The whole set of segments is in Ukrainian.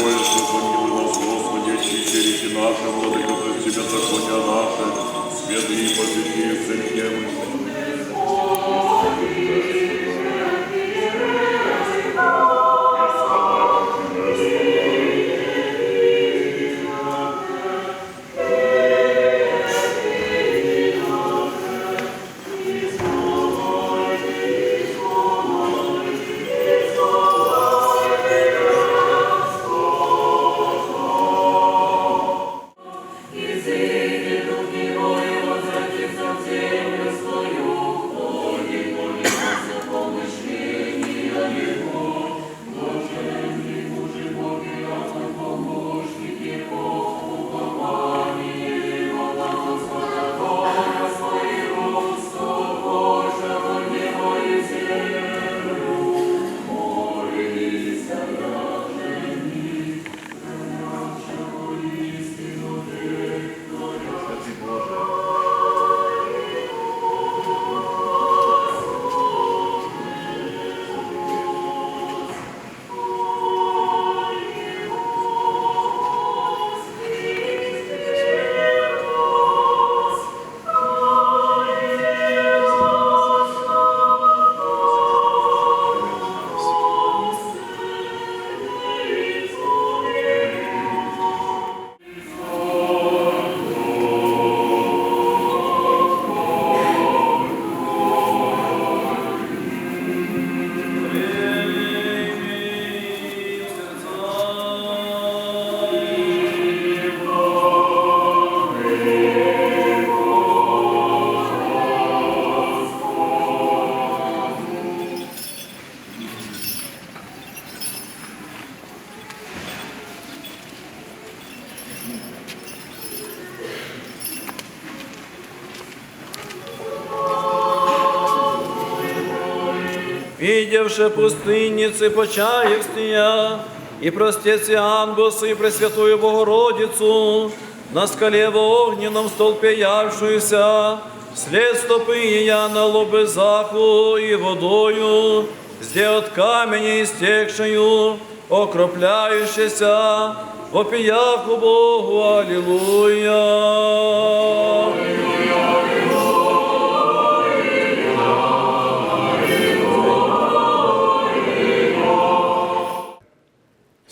Твоих, сохрани нас, Господи, очисти реки наши, владыка, пред Тебя законя наши, святые посвяти все темы, видевши пустынницы почаевстия, и простецы Ангусы и Пресвятую Богородицу, на скале в огненном столпе явшуюся, след стопы я на лобезаху и водою, где от камня истекшую, окропляющаяся, вопияку Богу, Аллилуйя.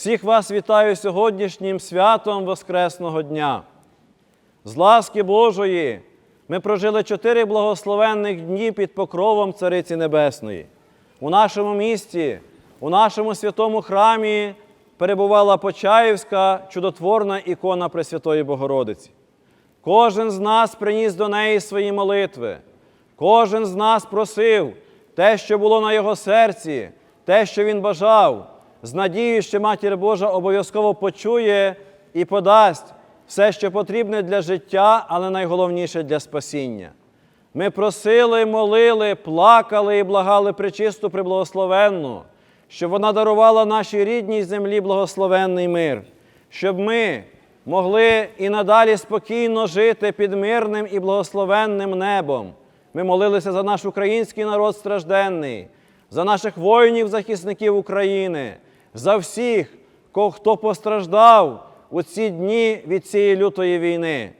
Всіх вас вітаю сьогоднішнім святом Воскресного дня. З ласки Божої ми прожили чотири благословенних дні під покровом Цариці Небесної. У нашому місті, у нашому святому храмі перебувала Почаївська чудотворна ікона Пресвятої Богородиці. Кожен з нас приніс до неї свої молитви. Кожен з нас просив те, що було на його серці, те, що він бажав, з надією, що Матір Божа обов'язково почує і подасть все, що потрібне для життя, але найголовніше для спасіння. Ми просили, молили, плакали і благали причисту приблагословенну, щоб вона дарувала нашій рідній землі благословенний мир, щоб ми могли і надалі спокійно жити під мирним і благословенним небом. Ми молилися за наш український народ стражденний, за наших воїнів-захисників України, за всіх, хто постраждав у ці дні від цієї лютої війни.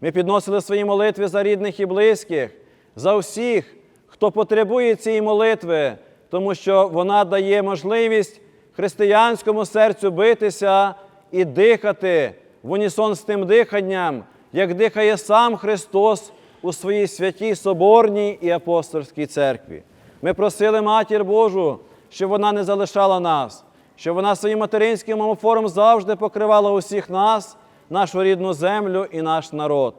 Ми підносили свої молитви за рідних і близьких, за всіх, хто потребує цієї молитви, тому що вона дає можливість християнському серцю битися і дихати в унісон з тим диханням, як дихає сам Христос у своїй святій Соборній і апостольській церкві. Ми просили Матір Божу, щоб вона не залишала нас, щоб вона своїм материнським омофором завжди покривала усіх нас, нашу рідну землю і наш народ.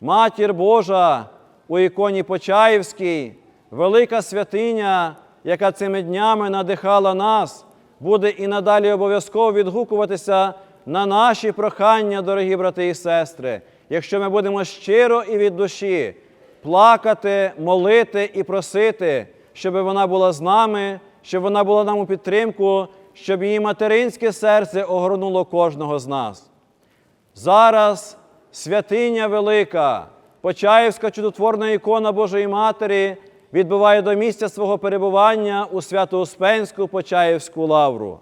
Матір Божа у іконі Почаївській, велика святиня, яка цими днями надихала нас, буде і надалі обов'язково відгукуватися на наші прохання, дорогі брати і сестри, якщо ми будемо щиро і від душі плакати, молити і просити, щоб вона була з нами, щоб вона була нам у підтримку, щоб її материнське серце огорнуло кожного з нас. Зараз святиня велика, Почаївська чудотворна ікона Божої Матері відбуває до місця свого перебування у Свято-Успенську Почаївську лавру.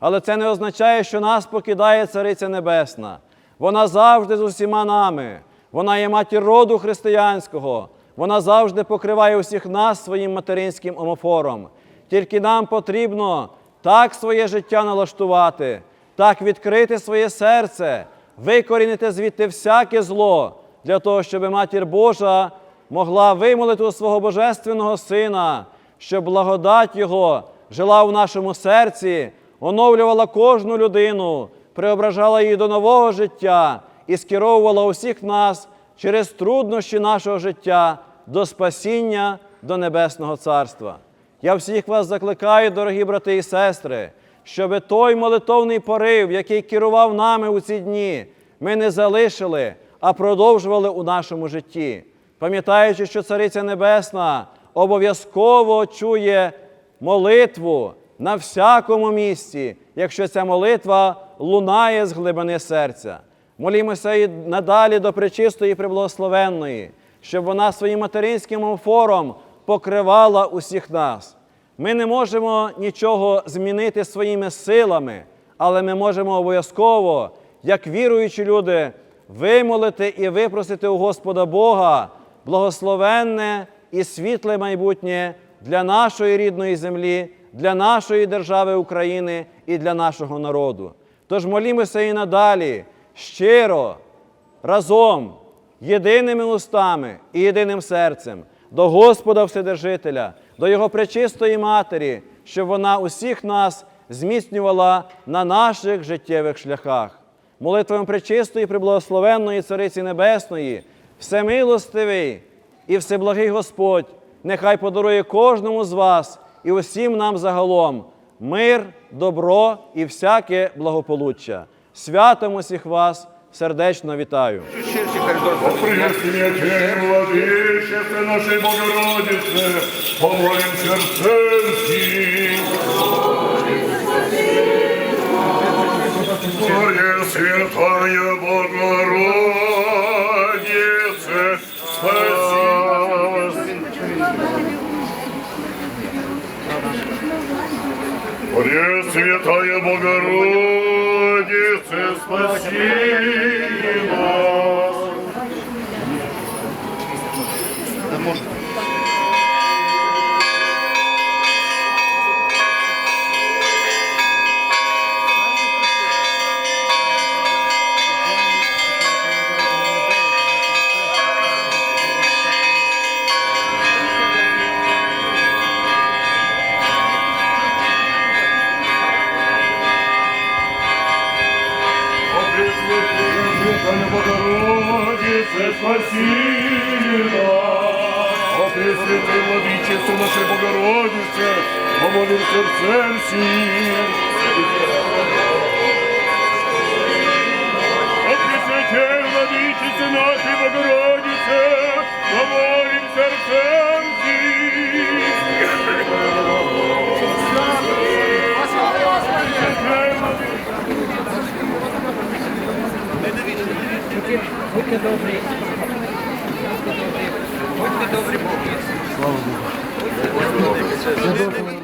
Але це не означає, що нас покидає Цариця Небесна. Вона завжди з усіма нами. Вона є матір роду християнського. Вона завжди покриває усіх нас своїм материнським омофором. Тільки нам потрібно так своє життя налаштувати, так відкрити своє серце, викорінити звідти всяке зло, для того, щоб Матір Божа могла вимолити у свого Божественного Сина, щоб благодать Його жила в нашому серці, оновлювала кожну людину, преображала її до нового життя і скеровувала усіх нас через труднощі нашого життя до спасіння, до Небесного Царства. Я всіх вас закликаю, дорогі брати і сестри, щоб той молитовний порив, який керував нами у ці дні, ми не залишили, а продовжували у нашому житті, пам'ятаючи, що Цариця Небесна обов'язково чує молитву на всякому місці, якщо ця молитва лунає з глибини серця. Молімося і надалі до пречистої і приблагословенної, щоб вона своїм материнським офором покривала усіх нас. Ми не можемо нічого змінити своїми силами, але ми можемо обов'язково, як віруючі люди, вимолити і випросити у Господа Бога благословенне і світле майбутнє для нашої рідної землі, для нашої держави України і для нашого народу. Тож молімося і надалі щиро, разом, єдиними устами і єдиним серцем до Господа Вседержителя, до Його пречистої Матері, щоб вона усіх нас зміцнювала на наших життєвих шляхах. Молитвами пречистої, приблагословенної Цариці Небесної, всемилостивий і всеблагий Господь, нехай подарує кожному з вас і усім нам загалом мир, добро і всяке благополуччя. Святом усіх вас сердечно вітаю. Владычество Богородице. Пресвятая Богородице, спаси нас. Богородице, спаси нас. О Пресвятая Владычице нашей Богородице, помолим сердцем всем. Будьте добрі. Будьте добрі, Богу. Слава Богу.